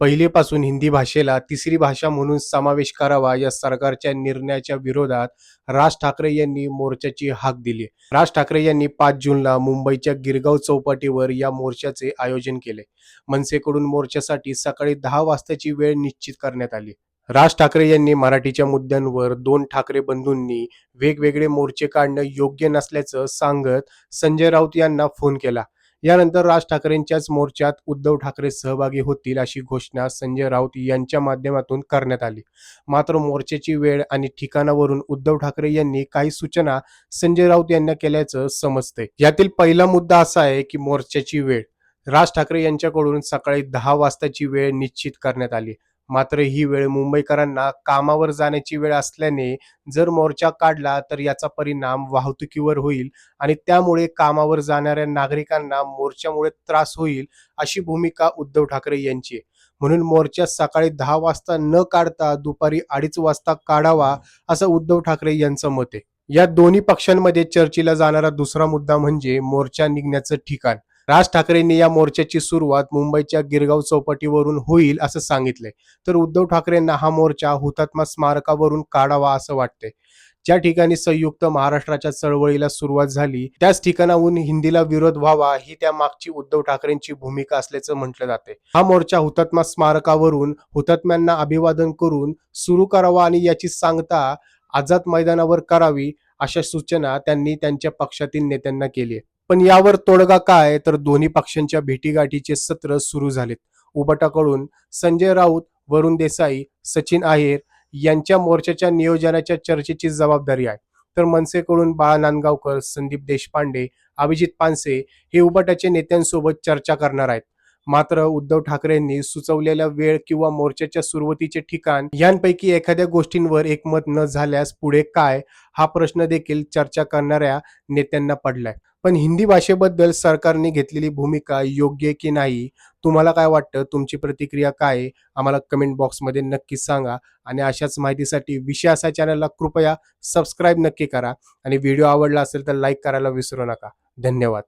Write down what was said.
पहिलेपासून हिंदी भाषेला तिसरी भाषा म्हणून समावेश करावा या सरकारच्या निर्णयाच्या विरोधात राज ठाकरे यांनी मोर्चाची हाक दिली. राज ठाकरे यांनी पाच जूनला मुंबईच्या गिरगाव चौपाटीवर या मोर्चाचे आयोजन केले. मनसेकडून मोर्चासाठी सकाळी दहा वाजताची वेळ निश्चित करण्यात आली. राज ठाकरे यांनी मराठीच्या मुद्द्यांवर दोन ठाकरे बंधूंनी वेगवेगळे मोर्चे काढणं योग्य नसल्याचं सांगत संजय राऊत यांना फोन केला. यानंतर राज ठाकरेंच्याच मोर्चात उद्धव ठाकरे सहभागी होतील अशी घोषणा संजय राऊत यांच्या माध्यमातून करण्यात आली. मात्र मोर्चाची वेळ आणि ठिकाणावरून उद्धव ठाकरे यांनी काही सूचना संजय राऊत यांना केल्याचं समजतंय. यातील पहिला मुद्दा असा आहे की मोर्चाची वेळ. राज ठाकरे यांच्याकडून सकाळी दहा वाजताची वेळ निश्चित करण्यात आली. मात्र ही वेळ मुंबईकरांना कामावर जाण्याची वेळ असल्याने जर मोर्चा काढला तर याचा परिणाम वाहतुकीवर होईल आणि त्यामुळे कामावर जाणाऱ्या नागरिकांना मोर्चामुळे त्रास होईल अशी भूमिका उद्धव ठाकरे यांची आहे. म्हणून मोर्चा सकाळी दहा वाजता न काढता दुपारी अडीच वाजता काढावा असं उद्धव ठाकरे यांचं मत आहे. या दोन्ही पक्षांमध्ये चर्चेला जाणारा दुसरा मुद्दा म्हणजे मोर्चा निघण्याचं ठिकाण. राज ठाकरेंनी या मोर्चाची सुरुवात मुंबईच्या गिरगाव चौपाटीवरून होईल असं सांगितलंय. तर उद्धव ठाकरेंना हा मोर्चा हुतात्मा स्मारकावरून काढावा असं वाटतंय. ज्या ठिकाणी संयुक्त महाराष्ट्राच्या चळवळीला सुरुवात झाली त्याच ठिकाणाहून हिंदीला विरोध व्हावा ही त्या मागची उद्धव ठाकरेंची भूमिका असल्याचं म्हटलं जाते हा मोर्चा हुतात्मा स्मारकावरून हुतात्म्यांना अभिवादन करून सुरू करावा आणि याची सांगता आझाद मैदानावर करावी अशा सूचना त्यांनी त्यांच्या पक्षातील नेत्यांना केली आहे. पण यावर तोडगा काय? तर दोन्ही पक्षांच्या भेटीगाठीचे सत्र सुरू झालेत. उबटाकडून संजय राऊत वरुण देसाई सचिन आहेर यांच्या मोर्चाच्या नियोजनाच्या चर्चेची जबाबदारी आहे. तर मनसेकडून बाळा नांदगावकर संदीप देशपांडे अभिजित पानसे हे उबटाच्या नेत्यांसोबत चर्चा करणार आहेत. मात्र उद्धव ठाकरेंनी सुचवलेला वेळ किंवा मोर्चाच्या सुरुवातीचे ठिकाण यांपैकी एखाद्या गोष्टींवर एकमत न झाल्यास पुढे काय? हा प्रश्न देखील चर्चा करणाऱ्या नेत्यांना पडलाय. पण हिंदी भाषेबद्दल सरकारने घेतलेली भूमिका योग्य की नाही तुम्हाला काय वाटतं? तुमची प्रतिक्रिया काय? आहे? आम्हाला कमेंट बॉक्समध्ये नक्की सांगा. आणि अशाच माहितीसाठी विषय चॅनलला कृपया सबस्क्राईब नक्की करा. आणि व्हिडिओ आवडला असेल तर लाईक करायला विसरू नका. धन्यवाद.